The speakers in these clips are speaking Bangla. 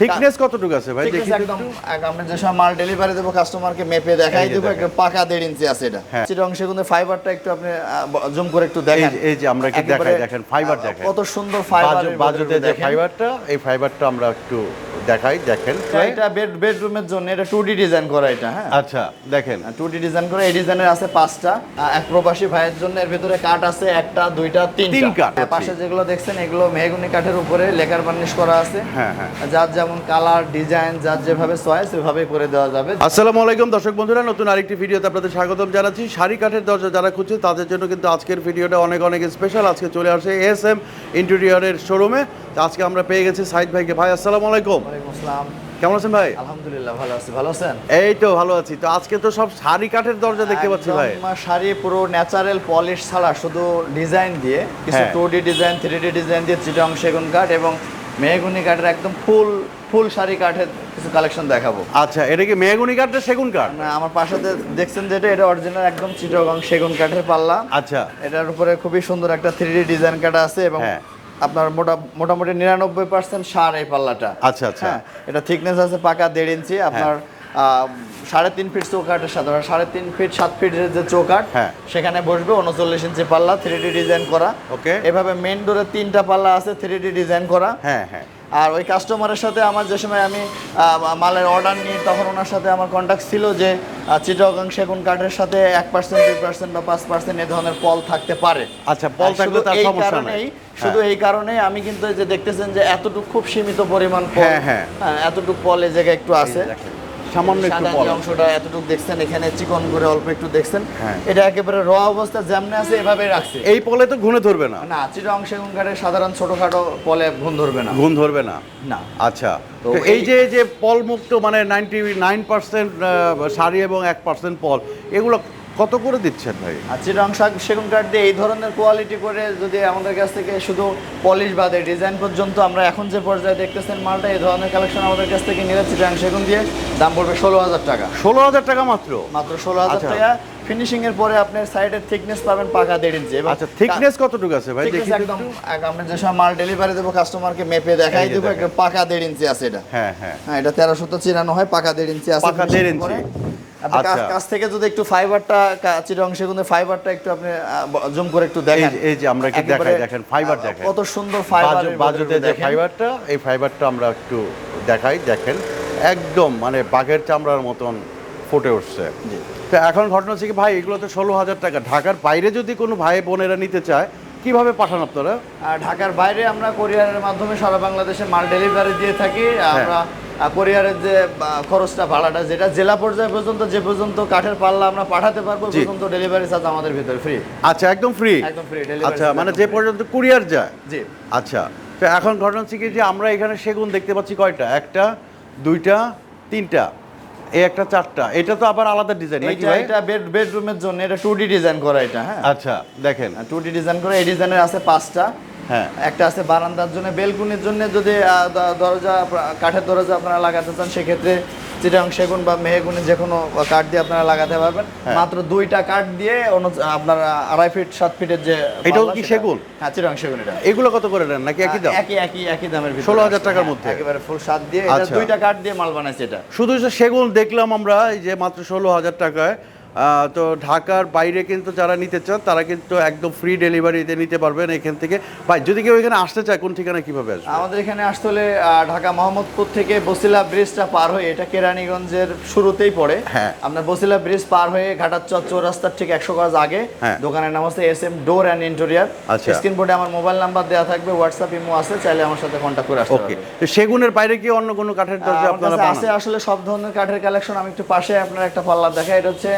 থিকনেস কতটুকু আছে ভাই? দেখি একদম আমরা যে সব মাল ডেলিভারি দেবো কাস্টমারকে মেপে দেখাই দেব একটা পাকা দেড় ইঞ্চি আছে এটা। হ্যাঁ। চিটা অংশে কিন্তু ফাইবারটা একটু আপনি জুম করে একটু দেখেন। এই যে আমরা একটু দেখাই দেখেন ফাইবার দেখেন। কত সুন্দর ফাইবার বাজুতে যে ফাইবারটা এই ফাইবারটা আমরা একটু দেখাই দেখেন এটা বেড বেডরুমের জন্য এটা টু ডি ডিজাইন করা এটা হ্যাঁ? আচ্ছা দেখেন। টু ডি ডিজাইন করে এই ডিজাইনের আছে পাঁচটা। এক প্রবাসী ভাইয়ের জন্য এর ভিতরে কাঠ আছে একটা দুইটা তিন কাঠ। হ্যাঁ, পাশে যেগুলো দেখছেন এগুলো মেহগুনি কাঠের উপরে লেকার বার্নিশ করা আছে। হ্যাঁ হ্যাঁ। যার যেমন কালার ডিজাইন যার যেভাবে চয়েস সেভাবে করে দেওয়া যাবে। আসসালামু আলাইকুম দর্শক বন্ধুরা নতুন আরেকটি ভিডিওতে আপনাদের স্বাগতম জানাচ্ছি। শাড়ি কাঠের দরজা যারা খুঁজছে তাদের জন্য কিন্তু আজকের ভিডিওটা অনেক অনেক স্পেশাল আজকে চলে আসে এস এম ইন্টেরিয়রের শোরুমে তো আজকে আমরা পেয়ে গেছি সাইদ ভাইকে। ভাই আসসালামু আলাইকুম। আসসালাম। কেমন আছেন ভাই? আলহামদুলিল্লাহ ভালো আছি। ভালো আছেন? এই তো ভালো আছি। তো আজকে তো সব শাড়ি কাঠের দরজা দেখতে পাচ্ছি ভাই। শাড়ি পুরো ন্যাচারাল পলিশ ছাড়া শুধু ডিজাইন দিয়ে কিছু। Two D design three D design দিয়ে চিটং সেগুন কাঠ এবং মেহগুনি কাঠের একদম ফুল ফুল শাড়ি কাঠের কিছু কালেকশন দেখাবো। আচ্ছা এটা কি মেহগুনি কাঠ না সেগুন কাঠ? না, আমার পাশে দেখছেন যেটা এটা অরিজিনাল একদম চিটগং সেগুন কাঠের পাল্লা। আচ্ছা। এটার উপরে খুবই সুন্দর একটা থ্রি ডি ডিজাইন কাটা আছে এবং হ্যাঁ। আপনার মোটা মোটামুটি নিরানব্বই পার্সেন্ট সার এই পাল্লাটা। আচ্ছা আচ্ছা। হ্যাঁ এটা থিকনেস আছে পাকা দেড় ইঞ্চি। আপনার সাড়ে তিন ফিট চৌকাটের সাথে সাড়ে তিন ফিট সাত ফিটের যে চৌকাট হ্যাঁ। সেখানে বসবে উনচল্লিশ ইঞ্চি পাল্লা থ্রি ডি ডিজাইন করা। Okay. এভাবে মেন ডোরে তিনটা পাল্লা আছে থ্রি ডি ডিজাইন করা। হ্যাঁ হ্যাঁ। আর ওই কাস্টমারের সাথে আমার যে সময় আমি মালের অর্ডার নিই তখন ওনার সাথে আমার কন্ট্যাক্ট ছিল যে চিটগং সেগুন কাঠের সাথে এক পার্সেন্ট দুই পার্সেন্ট বা পাঁচ পার্সেন্ট এ ধরনের পল থাকতে পারে। আচ্ছা পল থাকলে তার সমস্যা নাই। শুধু এই কারণে আমি কিন্তু এই যে দেখতেছেন যে এতটুকু খুব সীমিত পরিমাণ পল হ্যাঁ, হ্যাঁ। হ্যাঁ এতটুকু পল এই জায়গায় একটু আছে। সামান্য একটু যে অংশটা এতটুকু দেখছেন এখানে চিকন করে অল্প একটু দেখছেন হ্যাঁ। এটা একেবারে র অবস্থা যেমনে আছে এভাবে রাখছে। এই পলে তো ঘুনে ধরবে না। না চিরং সেগুন কাঠের সাধারণ ছোটখাটো পলে ঘুম ধরবে না। ঘুম ধরবে না? না। আচ্ছা। তো এই- যে যে পল মুক্ত মানে নাইনটি নাইন পার্সেন্ট শাড়ি এবং এক পার্সেন্ট পল এগুলো কত করে দিচ্ছেন ভাই? আর চিরং শাক সেগুন কাঠ দিয়ে এই ধরনের কোয়ালিটি করে যদি আমাদের কাছ থেকে শুধু পলিশ বাদে ডিজাইন পর্যন্ত আমরা এখন যে পর্যায়ে দেখতেছেন মালটা এই ধরনের কালেকশন আমাদের কাছ থেকে নিলে চিরং সেগুন দিয়ে। দাম পড়বে ষোলো হাজার টাকা। ষোলো হাজার টাকা মাত্র? মাত্র ষোলো হাজার আচ্ছা। টাকা। ফিনিশিং এর পরে আপনার সাইডের থিকনেস পাবেন পাকা দেড় ইঞ্চি আচ্ছা থিকনেস কতটুকু আছে ভাই? দেখি একদম এক- আমরা যে সময় মাল ডেলিভারি দেবো কাস্টমারকে মেপে দেখাই দেবো একটা পাকা দেড় ইঞ্চি আছে এটা। হ্যাঁ হ্যাঁ। হ্যাঁ এটা তেরোশো তো চিরানো হয় পাকা দেড় ইঞ্চি আছে পাকা দেড় ইঞ্চি। আপনি কাছ- আচ্ছা। থেকে যদি একটু ফাইবারটা চিরং সেগুন ফাইবারটা একটু আপনি জুম করে একটু দেখেন। এই যে আমরা একটু দেখাই দেখেন ফাইবার দেখেন। কত সুন্দর ফাইবার বাজুতে যে ফাইবারটা এই ফাইবারটা আমরা একটু দেখাই দেখেন। একদম মানে বাঘের চামড়ার মতন ফুটে উঠছে। তো এখন ঘটনা হচ্ছে কি ভাই এগুলো তো ষোলো হাজার টাকা। ঢাকার বাইরে যদি কোনো ভাই বোনেরা নিতে চায় কীভাবে পাঠান আপনারা? ঢাকার বাইরে আমরা কোরিয়ারের মাধ্যমে সারা বাংলাদেশে মাল ডেলিভারি দিয়ে থাকি। হ্যাঁ। আমরা কোরিয়ারের যে খরচটা ভাড়াটা যেটা জেলা পর্যায়ে পর্যন্ত যে পর্যন্ত কাঠের পাল্লা আমরা পাঠাতে পারব পর্যন্ত ডেলিভারি চার্জ আমাদের ভিতরে ফ্রি আচ্ছা একদম ফ্রি একদম delivery আচ্ছা মানে যে পর্যন্ত কুরিয়ার যায়? জি। আচ্ছা তো এখন ঘটনা হচ্ছে কি যে আমরা এখানে সেগুন দেখতে পাচ্ছি কয়টা? একটা দুইটা তিনটা এই একটা চারটা। এটা তো আবার আলাদা ডিজাইন নাকি ভাই? এটা বেড বেডরুমের জন্য এটা টু ডি ডিজাইন করা এটা হ্যাঁ। আচ্ছা দেখেন। টু ডি ডিজাইন করা এই ডিজাইনের আছে পাঁচটা। হ্যাঁ একটা আছে বারান্দার জন্য বেলকুনির জন্য যদি দরজা কাঠের দরজা আপনারা লাগাতে চান সেক্ষেত্রে চিটাং সেগুন বা মেহগুনি যে কোনো কাঠ দিয়ে আপনারা লাগাতে পারবেন হ্যাঁ। মাত্র দুইটা কাঠ দিয়ে আপনার আড়াই ফিট সাত ফিটের যে এটাও কি সেগুন? হ্যাঁ চিটাং সেগুন এটা এগুলো কত করে নেন নাকি একই দাম একই একই একই দামের 16,000 আছে। টাকার হ্যাঁ, মধ্যে? একেবারে ফুল সাত দিয়ে আচ্ছা। দুইটা কাঠ দিয়ে মাল বানাইছে এটা শুধু সেগুন দেখলাম আমরা এই যে মাত্র ষোলো হাজার টাকায় তো ঢাকার বাইরে কিন্তু যারা নিতে চান তারা কিন্তু একদম ফ্রি ডেলিভারিতে নিতে পারবেন এখান থেকে। ভাই যদি কেউ এখানে আসতে চায় কোন ঠিকানা কীভাবে আসবে? আমাদের এখানে আসতে হলে ঢাকা মোহাম্মদপুর থেকে বসিলা ব্রিজটা পার হয়ে এটা কেরানীগঞ্জের শুরুতেই পড়ে। হ্যাঁ। আপনার বসিলা ব্রিজ পার হয়ে ঘাটাচর চৌরাস্তার ঠিক একশো গজ আগে হ্যাঁ। দোকানের নাম হচ্ছে S M door and interior. আচ্ছা। স্ক্রিন বোর্ডে আমার মোবাইল নাম্বার দেওয়া থাকবে হোয়াটসঅ্যাপ ইমো আছে চাইলে আমার সাথে কন্ট্যাক্ট করে আসতে ওকে সেগুনের বাইরে কি অন্য কোনো কাঠের দরজা আপনারা আছে আসলে সব ধরনের কাঠের কালেকশন আমি একটু পাশে আপনার একটা পাল্লা দেখাই এটা হচ্ছে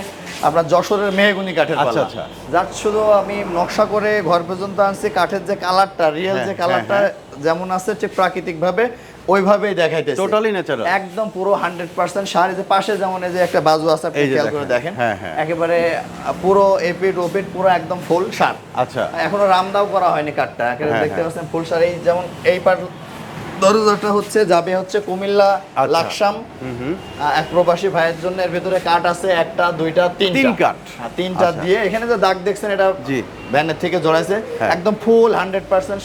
আপনার যশোরের মেহগুনি কাঠের আচ্ছা, আচ্ছা। যার শুধু আমি নকশা করে ঘর পর্যন্ত আনছি কাঠের যে কালারটা রিয়েল হ্যাঁ, যে হ্যাঁ, কালারটা যেমন আছে ঠিক প্রাকৃতিক ভাবে ওইভাবেই দেখাইতেছে Totally natural। একদম পুরো হান্ড্রেড পার্সেন্ট শাড়ি যে পাশে যেমন এই যে একটা বাজু আছে আপনি খেয়াল করে দেখেন। হ্যাঁ, হ্যাঁ। একেবারে পুরো এপিট ওপিট পুরো একদম ফুল সার আচ্ছা এখনও রামদাও করা হয়নি কাঠটা একেবারে হ্যাঁ, দেখতে হ্যাঁ। পাচ্ছেন ফুল শাড়ি যেমন এই পার দরজাটা হচ্ছে যাবে হচ্ছে কুমিল্লা আচ্ছা। লাকসাম এক প্রবাসী ভাইয়ের জন্য এর ভিতরে কাঠ আছে একটা দুইটা তিনটা তিন কাঠ। হ্যাঁ, তিনটা আচ্ছা। দিয়ে এখানে যে দাগ দেখছেন এটা জি। ভ্যানের থেকে জড়াইছে হ্যাঁ। একদম ফুল হান্ড্রেড পার্সেন্ট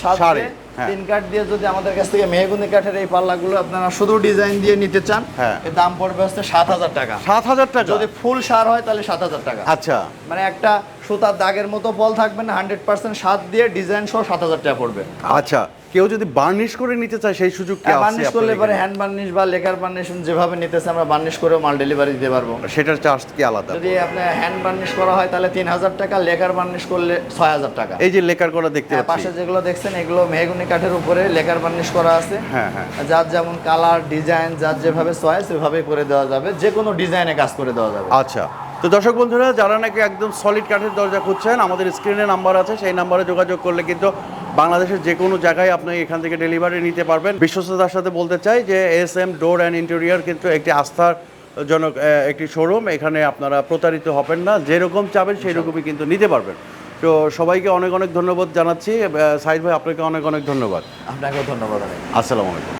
হ্যাঁ। তিন কাঠ দিয়ে যদি আমাদের কাছ থেকে মেহগুনি কাঠের এই পাল্লাগুলো আপনারা শুধু ডিজাইন দিয়ে নিতে চান হ্যাঁ। এর দাম পড়বে হচ্ছে সাত হাজার টাকা সাত হাজার টাকা যদি ফুল সার হয় তাহলে সাত হাজার টাকা আচ্ছা মানে একটা সুতার দাগের মতো বল থাকবে না হান্ড্রেড পার্সেন্ট সাত দিয়ে ডিজাইন সহ সাত হাজার টাকা পড়বে আচ্ছা কেউ যদি বার্নিশ করে নিতে চায় সেই সুযোগ কি আছে বার্নিশ করলে এবারে হ্যান্ড বার্নিশ বা লেকার বার্নিশ যেভাবে নিতেছে আমরা বার্নিশ করেও মাল ডেলিভারি দিতে পারব। সেটার চার্জ কি আলাদা? যদি আপনার হ্যান্ড বার্নিশ করা হয় তাহলে তিন হাজার টাকা লেকার বার্নিশ করলে ছয় হাজার টাকা। এই যে লেকার করা দেখতে হ্যাঁ, পাশে যেগুলো দেখছেন এগুলো মেহগুনি কাঠের উপরে লেকার বার্নিশ করা আছে। হ্যাঁ হ্যাঁ। যার যেমন কালার ডিজাইন যার যেভাবে চয়েস সেভাবে করে দেওয়া যাবে। যে কোনো ডিজাইনে কাজ করে দেওয়া যাবে। আচ্ছা। তো দর্শক বন্ধুরা যারা নাকি একদম সলিড কাঠের দরজা খুঁজছেন আমাদের স্ক্রিনে নাম্বার আছে সেই নাম্বারে যোগাযোগ করলে কিন্তু বাংলাদেশের যে কোনো জায়গায় আপনি এখান থেকে ডেলিভারি নিতে পারবেন। বিশ্বস্ততার সাথে বলতে চাই যে S M door and interior কিন্তু একটি আস্থার জনক একটি শোরুম। এখানে আপনারা প্রতারিত হবেন না। যেরকম চাবেন সেই রকমই কিন্তু নিতে পারবেন। তো সবাইকে অনেক অনেক ধন্যবাদ জানাচ্ছি। সাইদ ভাই আপনাকে অনেক অনেক ধন্যবাদ। আপনাকেও ধন্যবাদ। আসসালামু আলাইকুম।